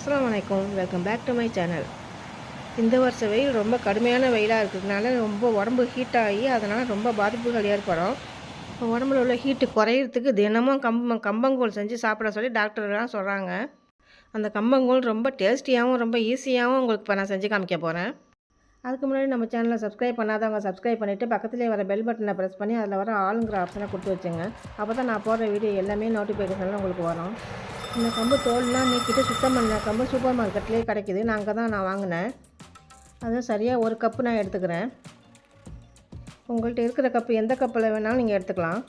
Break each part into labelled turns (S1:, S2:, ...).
S1: அஸ்லாம் வணக்கம் welcome back to my channel இந்த வருஷ வெயில் ரொம்ப கடுமையான வெயிலாக இருக்கிறதுனால ரொம்ப உடம்பு ஹீட் ஆகி அதனால் ரொம்ப பாதிப்புகள் ஏற்படும். உடம்புல உள்ள ஹீட்டு குறையிறதுக்கு தினமும் கம்பம் கம்பங்கூழ் செஞ்சு சாப்பிட சொல்லி டாக்டர்லாம் சொல்கிறாங்க அந்த கம்பங்கூழ் ரொம்ப டேஸ்டியாகவும் ரொம்ப ஈஸியாகவும் உங்களுக்கு இப்போ நான் செஞ்சு காமிக்க போகிறேன் அதுக்கு முன்னாடி நம்ம சேனலை சப்ஸ்கிரைப் பண்ணாதவங்க சப்ஸ்கிரைப் பண்ணிவிட்டு பக்கத்துலேயே வர பெல் பட்டனை ப்ரெஸ் பண்ணி அதில் வர ஆளுங்கிற ஆப்ஷனை கொடுத்து வச்சுங்க. அப்போ தான் நான் போடுற வீடியோ எல்லாமே நோட்டிஃபிகேஷனில் உங்களுக்கு வரும். இந்த கம்பு தோல்லாம் நீக்கிட்டு சுத்தம் பண்ண கம்பு சூப்பர் மார்க்கெட்லேயே கிடைக்குது. நான் அங்கே தான் நான் வாங்கினேன். அதுவும் சரியாக ஒரு கப்பு நான் எடுத்துக்கிறேன். உங்கள்கிட்ட இருக்கிற கப்பு எந்த கப்பில் வேணாலும் நீங்கள் எடுத்துக்கலாம்.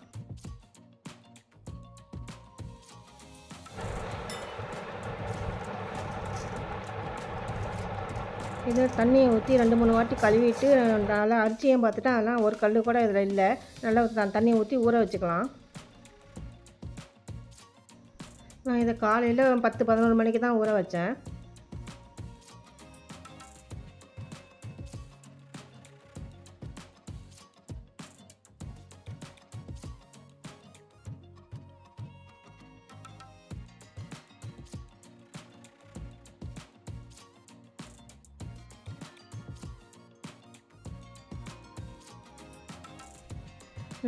S1: இது தண்ணியை ஊற்றி ரெண்டு மூணு வாட்டி கழுவிட்டு நல்லா அரிச்சியும் பார்த்துட்டு அதெல்லாம் ஒரு கல் கூட இதில் இல்லை. நல்லா தண்ணியை தண்ணி ஊற்றி ஊற வச்சுக்கலாம். நான் இதை காலையில் பத்து பதினோரு மணிக்கு தான் ஊற வச்சேன்.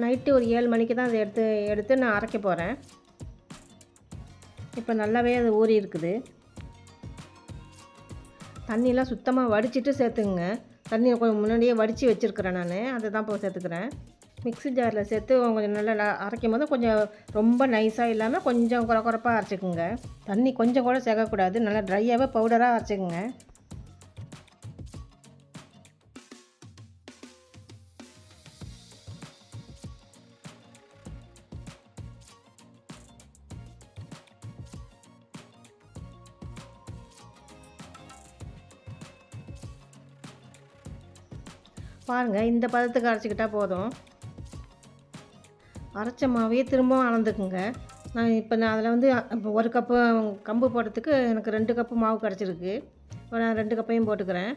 S1: நைட்டு ஒரு ஏழு மணிக்கு தான் அதை எடுத்து எடுத்து நான் அரைக்க போகிறேன் இப்போ நல்லாவே அது ஊறி இருக்குது. தண்ணியெலாம் சுத்தமாக வடிச்சிட்டு சேர்த்துங்க. தண்ணியை கொஞ்சம் முன்னாடியே வடித்து வச்சுருக்கிறேன் நான். அதை தான் இப்போ சேர்த்துக்கிறேன். மிக்ஸி ஜாரில் சேர்த்து கொஞ்சம் நல்லா அரைக்கும் போது கொஞ்சம் ரொம்ப நைஸாக இல்லாமல் கொஞ்சம் குறை குறைப்பாக அரைச்சிக்குங்க. தண்ணி கொஞ்சம் கூட சேர்க்கக்கூடாது. நல்லா ட்ரையாகவே பவுடராக அரைச்சிக்குங்க. பாருங்கள் இந்த பதத்துக்கு அரைச்சிக்கிட்டால் போதும். அரைச்ச மாவையே திரும்பவும் அளந்துக்குங்க. நான் இப்போ நான் அதில் வந்து இப்போ ஒரு கப்பு கம்பு போடுறதுக்கு எனக்கு ரெண்டு கப்பு மாவு கிடச்சிருக்கு. இப்போ நான் ரெண்டு கப்பையும் போட்டுக்கிறேன்.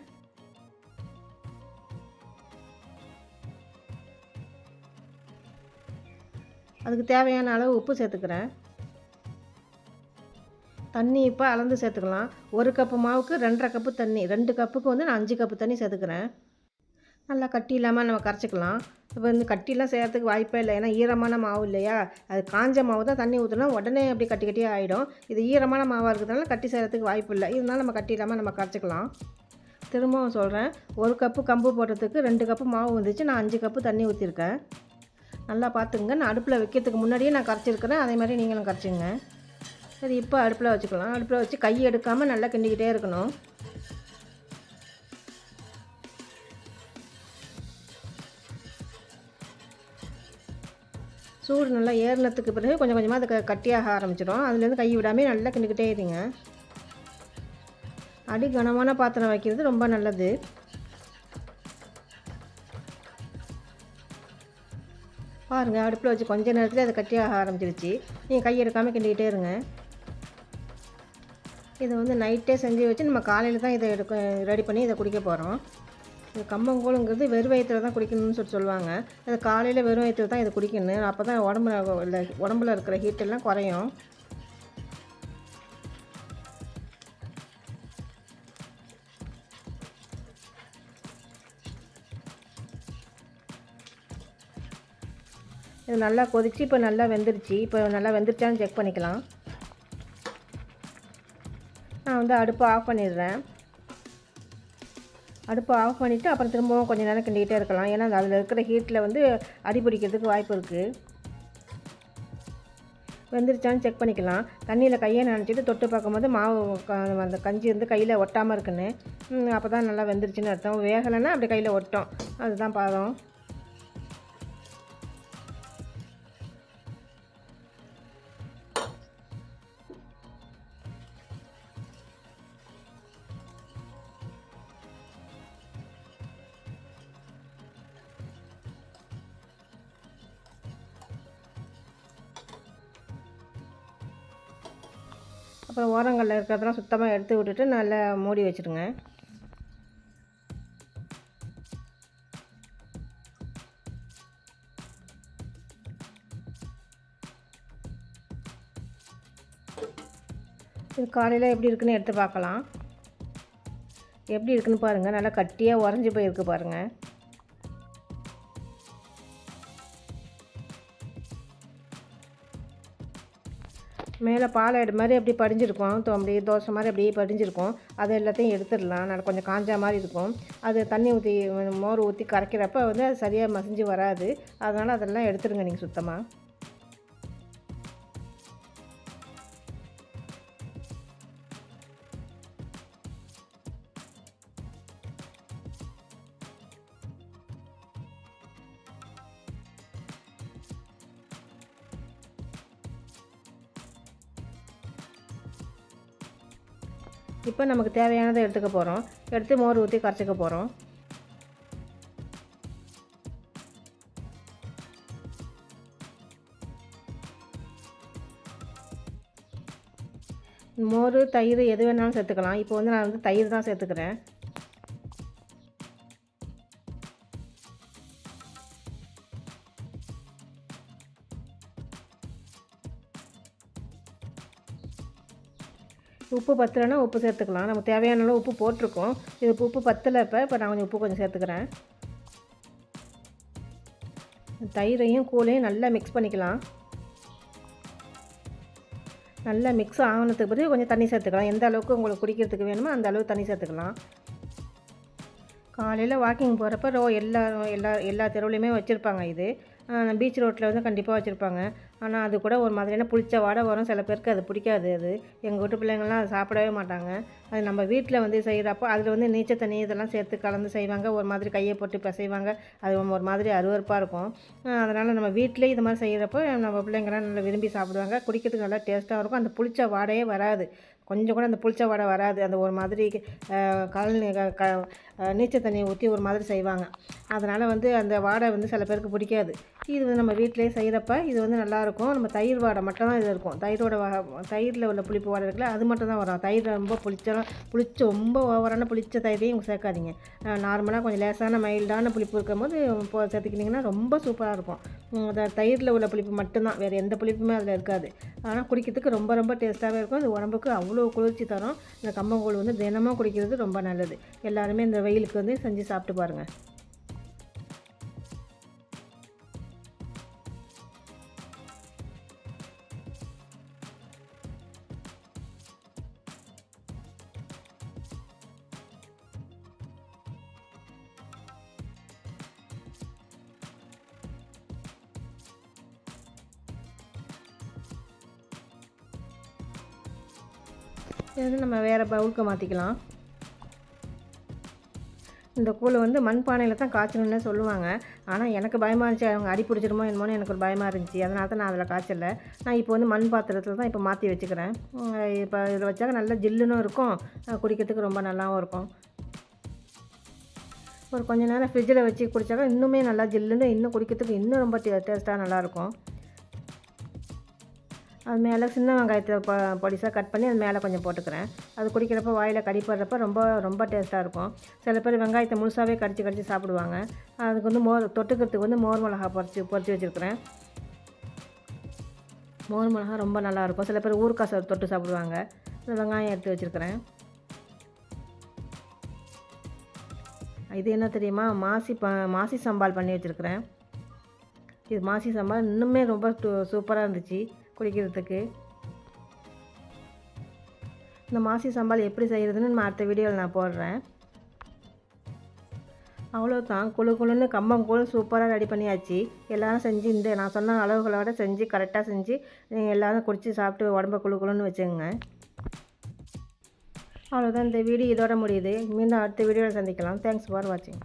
S1: அதுக்கு தேவையான அளவு உப்பு சேர்த்துக்கிறேன். தண்ணி இப்போ அளந்து சேர்த்துக்கலாம். ஒரு கப்பு மாவுக்கு ரெண்டரை கப்பு தண்ணி ரெண்டு கப்புக்கு வந்து நான் அஞ்சு கப்பு தண்ணி சேர்த்துக்கிறேன். நல்லா கட்டி இல்லாமல் நம்ம கரைச்சிக்கலாம். இப்போ வந்து கட்டிலாம் செய்கிறதுக்கு வாய்ப்பே இல்லை. ஏன்னா ஈரமான மாவு இல்லையா? அது காஞ்ச மாவு தான் தண்ணி ஊற்றினா உடனே அப்படி கட்டி கட்டியே ஆகிடும் இது ஈரமான மாவாக இருக்கிறதுனால கட்டி செய்கிறதுக்கு வாய்ப்பு இல்லை. இதனால் நம்ம கட்டி இல்லாமல் நம்ம கரைச்சிக்கலாம். திரும்பவும் சொல்கிறேன் ஒரு கப்பு கம்பு போடுறதுக்கு ரெண்டு கப்பு மாவு வந்துச்சு. நான் அஞ்சு கப்பு தண்ணி ஊற்றிருக்கேன் நல்லா பார்த்துங்க நான் அடுப்பில் வைக்கிறதுக்கு முன்னாடியே நான் கரைச்சிருக்கிறேன். அதே மாதிரி நீங்களும் கரைச்சிங்க. சரி இப்போ அடுப்பில் வச்சுக்கலாம். அடுப்பில் வச்சு கை எடுக்காமல் நல்லா கிண்டிக்கிட்டே இருக்கணும். சூடு நல்லா ஏறினத்துக்கு பிறகு கொஞ்சம் கொஞ்சமாக அது க- கட்டியாக ஆரம்பிச்சிடும். அதுலேருந்து கை விடாமல் நல்லா கிண்டுக்கிட்டே இருங்க. அடி கனமான பாத்திரம் வைக்கிறது ரொம்ப நல்லது. பாருங்கள் அடுப்பில் வச்சு கொஞ்ச நேரத்தில் அது கட்டியாக ஆரம்பிச்சிருச்சு. நீங்கள் கை எடுக்காமல் கிண்டிக்கிட்டே இருங்க. இதை வந்து நைட்டே செஞ்சு வச்சு நம்ம காலையில் தான் இதை எடுக்க ரெடி பண்ணி இதை குடிக்க போகிறோம் இந்த கம்பங்கூழுங்கிறது வெறும் வயிற்றுல தான் குடிக்கணும்னு சொல்லி சொல்லுவாங்க. அது காலையில் வெறும் வயிற்றுல தான் இதை குடிக்கணும். அப்போ தான் உடம்புல இல்லை உடம்புல இருக்கிற ஹீட் எல்லாம் குறையும். இது நல்லா கொதிச்சு இப்போ நல்லா வெந்துருச்சு. இப்போ நல்லா வெந்துருச்சான்னு செக் பண்ணிக்கலாம். நான் வந்து அடுப்பை ஆஃப் பண்ணிடுறேன். அடுப்பை ஆஃப் பண்ணிவிட்டு அப்புறம் திரும்பவும் கொஞ்சம் நேரம் கிண்டிக்கிட்டே இருக்கலாம். ஏன்னா அதில் இருக்கிற ஹீட்டில் வந்து அடி பிடிக்கிறதுக்கு வாய்ப்பு இருக்குது வெந்துருச்சான்னு செக் பண்ணிக்கலாம். தண்ணியில் கையை நினச்சிட்டு தொட்டு பார்க்கும்போது மாவு அந்த கஞ்சி வந்து கையில் ஒட்டாமல் இருக்குன்னு. அப்போ தான் நல்லா வெந்துருச்சுன்னு அர்த்தம். வேகலைன்னா அப்படி கையில் ஒட்டும். அதுதான் பாதம். அப்புறம் ஓரங்களில் இருக்கிறதெல்லாம் சுத்தமாக எடுத்து விட்டுட்டு நல்லா மூடி வச்சுடுங்க இது காலையில் எப்படி இருக்குன்னு எடுத்து பார்க்கலாம். எப்படி இருக்குன்னு பாருங்கள் நல்லா கட்டியாக உறைஞ்சி போயிருக்கு பாருங்கள் மேலே பாலாடு மாதிரி அப்படி படிஞ்சிருக்கும். தோ- அப்படியே தோசை மாதிரி அப்படியே படிஞ்சிருக்கும். அது எல்லாத்தையும் எடுத்துடலாம். நல்லா கொஞ்சம் காஞ்ச மாதிரி இருக்கும். அது தண்ணி ஊற்றி மோர் ஊற்றி கரைக்கிறப்ப வந்து அது சரியாக மசிஞ்சு வராது. அதனால் அதெல்லாம் எடுத்துடுங்க நீங்கள் சுத்தமாக இப்போ நமக்கு தேவையானதை எடுத்துக்க போகிறோம் எடுத்து மோர் ஊற்றி கரைச்சிக்க போகிறோம் மோர் தயிர் எது வேணாலும் சேர்த்துக்கலாம். இப்போ வந்து நான் வந்து தயிர் தான் சேர்த்துக்கிறேன். உப்பு பத்தலைன்னா உப்பு சேர்த்துக்கலாம். நமக்கு தேவையான அளவு உப்பு போட்டிருக்கோம். இது இப்போ உப்பு பத்தலை இப்போ. இப்போ நான் கொஞ்சம் உப்பு கொஞ்சம் சேர்த்துக்கிறேன். தயிரையும் கூழையும் நல்லா மிக்ஸ் பண்ணிக்கலாம். நல்லா மிக்ஸ் ஆகினதுக்கு பிறகு கொஞ்சம் தண்ணி சேர்த்துக்கலாம். எந்த அளவுக்கு உங்களுக்கு குடிக்கிறதுக்கு வேணுமோ அந்த அளவுக்கு தண்ணி சேர்த்துக்கலாம். காலையில் வாக்கிங் போகிறப்ப ரோ எல்லா எல்லா எல்லா தெருவுலையுமே வச்சுருப்பாங்க இது. பீச் ரோட்டில் வந்து கண்டிப்பாக வச்சுருப்பாங்க. ஆனால் அது கூட ஒரு மாதிரியான புளிச்ச வாடை வரும். சில பேருக்கு அது பிடிக்காது அது. எங்கள் வீட்டு பிள்ளைங்கள்லாம் அது சாப்பிடவே மாட்டாங்க. அது நம்ம வீட்டில் வந்து செய்கிறப்போ அதில் வந்து நீச்சல் தண்ணி இதெல்லாம் சேர்த்து கலந்து செய்வாங்க. ஒரு மாதிரி கையை போட்டு பிசைவாங்க. அது ஒரு மாதிரி அருவருப்பாக இருக்கும். அதனால் நம்ம வீட்டிலே இது மாதிரி செய்கிறப்போ நம்ம பிள்ளைங்கள்லாம் நல்லா விரும்பி சாப்பிடுவாங்க. குடிக்கிறதுக்கு நல்லா டேஸ்ட்டாக இருக்கும். அந்த புளிச்ச வாடையே வராது. கொஞ்சம் கூட அந்த புளிச்ச வாடை வராது. அந்த ஒரு மாதிரி கல் க- க நீச்சல் தண்ணியை ஊற்றி ஒரு மாதிரி செய்வாங்க. அதனால் வந்து அந்த வாடை வந்து சில பேருக்கு பிடிக்காது. இது வந்து நம்ம வீட்டிலே செய்கிறப்ப இது வந்து நல்லாயிருக்கும் நம்ம தயிர் வாடை மட்டும் தான் இது இருக்கும். தயிரோட தயிரில் உள்ள புளிப்பு வாடை இருக்குல்ல அது மட்டும் தான் வரும். தயிர் ரொம்ப புளிச்சலாம் புளிச்ச ரொம்ப ஓவரான புளிச்ச தயிரையும் சேர்க்காதீங்க. நார்மலாக கொஞ்சம் லேசான மைல்டான புளிப்பு இருக்கும்போது இப்போ சேர்த்துக்கிட்டிங்கன்னா ரொம்ப சூப்பராக இருக்கும். அந்த தயிரில் உள்ள புளிப்பு மட்டும்தான். வேறு எந்த புளிப்புமே அதில் இருக்காது. ஆனால் குடிக்கிறதுக்கு ரொம்ப ரொம்ப டேஸ்ட்டாகவே இருக்கும். அது உடம்புக்கு அவ்வளோ அவ்வளோ குளிர்ச்சி தரும். இந்த கம்பங்கூழ் வந்து தினமும் குடிக்கிறது ரொம்ப நல்லது. எல்லாருமே இந்த வெயிலுக்கு வந்து செஞ்சு சாப்பிட்டு பாருங்கள் இது வந்து நம்ம வேறு பவுலுக்கு மாற்றிக்கலாம் இந்த கூழ் வந்து மண்பானையில் தான் காய்ச்சணும்னு சொல்லுவாங்க. ஆனால் எனக்கு பயமாக இருந்துச்சு. அவங்க அடி பிடிச்சிருமோ என்னமோன்னு எனக்கு ஒரு பயமாக இருந்துச்சு. அதனால தான் நான் அதில் காய்ச்சல. நான் இப்போ வந்து மண் பாத்திரத்தில் தான் இப்போ மாற்றி வச்சுக்கிறேன். இப்போ இதில் வச்சாக்க நல்லா ஜில்லுன்னு இருக்கும். குடிக்கிறதுக்கு ரொம்ப நல்லாவும் இருக்கும். ஒரு கொஞ்ச நேரம் ஃப்ரிட்ஜில் வச்சு குடித்தாக்கா இன்னுமே நல்லா ஜில்லுன்னு இன்னும் குடிக்கிறதுக்கு இன்னும் ரொம்ப டே டேஸ்ட்டாக நல்லாயிருக்கும் அது மேலே சின்ன வெங்காயத்தை ப பொடிசாக கட் பண்ணி அது மேலே கொஞ்சம் போட்டுக்கிறேன். அது குடிக்கிறப்ப வாயில் கடிப்படுறப்ப ரொம்ப ரொம்ப டேஸ்ட்டாக இருக்கும். சில பேர் வெங்காயத்தை முழுசாகவே கடிச்சு கடிச்சு சாப்பிடுவாங்க. அதுக்கு வந்து மோர் தொட்டுக்கிறதுக்கு வந்து மோர் மிளகா பொரிச்சு பொறிச்சு வச்சுருக்கிறேன். மோர் மிளகா ரொம்ப நல்லாயிருக்கும் சில பேர் ஊறுகாய் தொட்டு சாப்பிடுவாங்க. இந்த வெங்காயம் எடுத்து வச்சுருக்கிறேன். இது என்ன தெரியுமா? மாசி ப மாசி சம்பால் பண்ணி வச்சுருக்கிறேன். இது மாசி சம்பால் இன்னுமே ரொம்ப சூப்பராக இருந்துச்சு. குடிக்கிறதுக்கு. இந்த மாசி சம்பால் எப்படி செய்கிறதுன்னு நான் அடுத்த வீடியோவில் நான் போடுறேன். அவ்வளோதான் குழு குழுன்னு கம்பம் கூழ் சூப்பராக ரெடி பண்ணியாச்சு. எல்லோரும் செஞ்சு இந்த நான் சொன்ன அளவுகளோட செஞ்சு கரெக்டாக செஞ்சு நீங்கள் எல்லோரும் குடித்து சாப்பிட்டு உடம்ப குழு குழுன்னு வச்சுங்க அவ்வளோதான் இந்த வீடியோ இதோட முடியுது. மீண்டும் அடுத்த வீடியோவில் சந்திக்கலாம். தேங்க்ஸ் ஃபார் வாட்சிங்